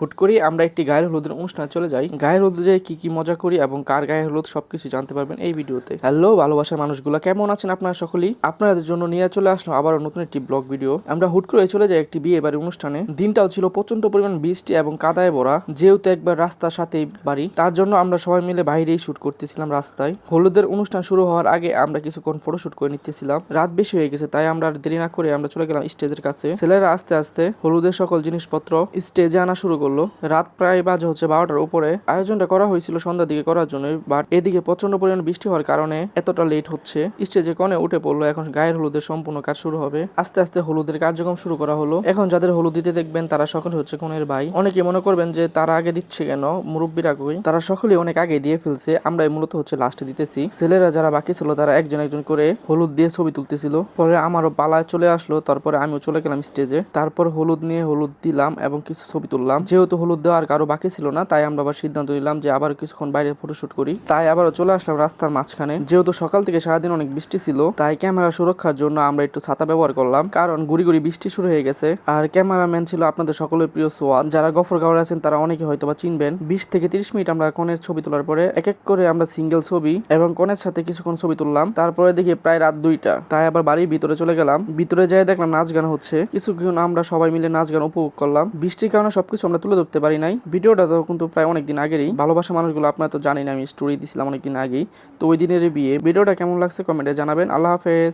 হুট করেই আমরা একটি গায়ের হলুদের অনুষ্ঠানে চলে যাই। গায়ের হলুদে কি কি মজা করি এবং কার গায়ে হলুদ সবকিছু জানতে পারবেন এই ভিডিওতে। হ্যালো, ভালোবাসার মানুষগুলো, কেমন আছেন আপনারা সকলেই? আপনাদের জন্য নিয়ে চলে আসলো আবারও নতুন একটি ব্লগ ভিডিও। আমরা হুট করে চলে যাই একটি বিয়ে বাড়ির অনুষ্ঠানে। দিনটাও ছিল প্রচণ্ড পরিমাণ বৃষ্টি এবং কাদায় ভরা, যেহেতু একবার রাস্তার সাথেই বাড়ি, তার জন্য আমরা সবাই মিলে বাইরেই শুট করতেছিলাম রাস্তায়। হলুদের অনুষ্ঠান শুরু হওয়ার আগে আমরা কিছুক্ষণ ফটোশুট করে নিতেছিলাম। রাত বেশি হয়ে গেছে, তাই আমরা দেরি না করে আমরা চলে গেলাম স্টেজের কাছে। ছেলেরা আস্তে আস্তে হলুদের সকল জিনিসপত্র স্টেজে আনা শুরু করল রাত প্রায় বাজে হচ্ছে বারোটার উপরে। আয়োজনটা করা হয়েছিল সন্ধ্যার দিকে করার জন্য বাট এদিকে প্রচণ্ড পরিমাণ বৃষ্টি হওয়ার কারণে এতটা লেট হচ্ছে। স্টেজে কনে উঠে পড়ল, এখন গায়ের হলুদের সম্পূর্ণ কাজ শুরু হবে। আস্তে আস্তে হলুদের কার্যক্রম শুরু করা হলো। এখন যাদের হলুদ দিতে দেখবেন, তারা সকলে হচ্ছে কনের ভাই। অনেকে মনে করবেন যে, তারা আগে দিচ্ছে কেন? মুরব্বীর আগেই তারা সকলেই অনেক আগে দিয়ে ফেলছে। আমরা মূলত হচ্ছে লাস্টে দিতেছি। ছেলেরা যারা বাকি ছিল, তারা একজন একজন করে হলুদ দিয়ে ছবি তুলতেছিল। পরে আমারও পালায় চলে আসলো, তারপরে আমিও চলে গেলাম স্টেজে তারপর হলুদ নিয়ে হলুদ দিলাম এবং কিছু ছবি তুললাম। যেহেতু হলুদ দেওয়ার কারও বাকি ছিল না, তাই আমরা আবার সিদ্ধান্ত নিলাম যে আবার কিছুক্ষণ বাইরে ফটোশুট করি। তাই আবারও চলে আসলাম রাস্তার মাঝখানে। যেহেতু সকাল থেকে সারাদিন অনেক বৃষ্টি ছিল, তাই ক্যামেরা সুরক্ষার জন্য আমরা একটু ছাতা ব্যবহার করলাম। কারণ গুড়ি গুড়ি বৃষ্টি শুরু হয়ে গেছে। আর ক্যামেরাম্যান ছিল আপনাদের সকলের প্রিয় সোয়াদ যারা গফর গাওয়ার আছেন, তারা অনেকে হয়তো বা চিনবেন। বিশ থেকে তিরিশ মিনিট আমরা কনের ছবি তোলার পরে এক এক করে আমরা সিঙ্গেল ছবি এবং কনের সাথে কিছুক্ষণ ছবি তুললাম। তারপরে দেখি প্রায় রাত দুইটা। তাই আবার বাড়ির ভিতরে চলে গেলাম। ভিতরে যাই দেখলাম নাচ গান হচ্ছে। কিছুক্ষণ আমরা সবাই মিলে নাচ গান উপভোগ করলাম। বৃষ্টির কারণে সবকিছু আমরা তুলে ধরতে পারি নাই। ভিডিওটা তো কিন্তু প্রায় অনেকদিন আগেরই। ভালোবাসা মানুষগুলো আপনারা তো জানেন, আমি স্টোরি দিছিলাম অনেকদিন আগেই। তো ওই দিনের বিয়ে। ভিডিওটা কেমন লাগছে কমেন্টে জানাবেন। আল্লাহ হাফেজ।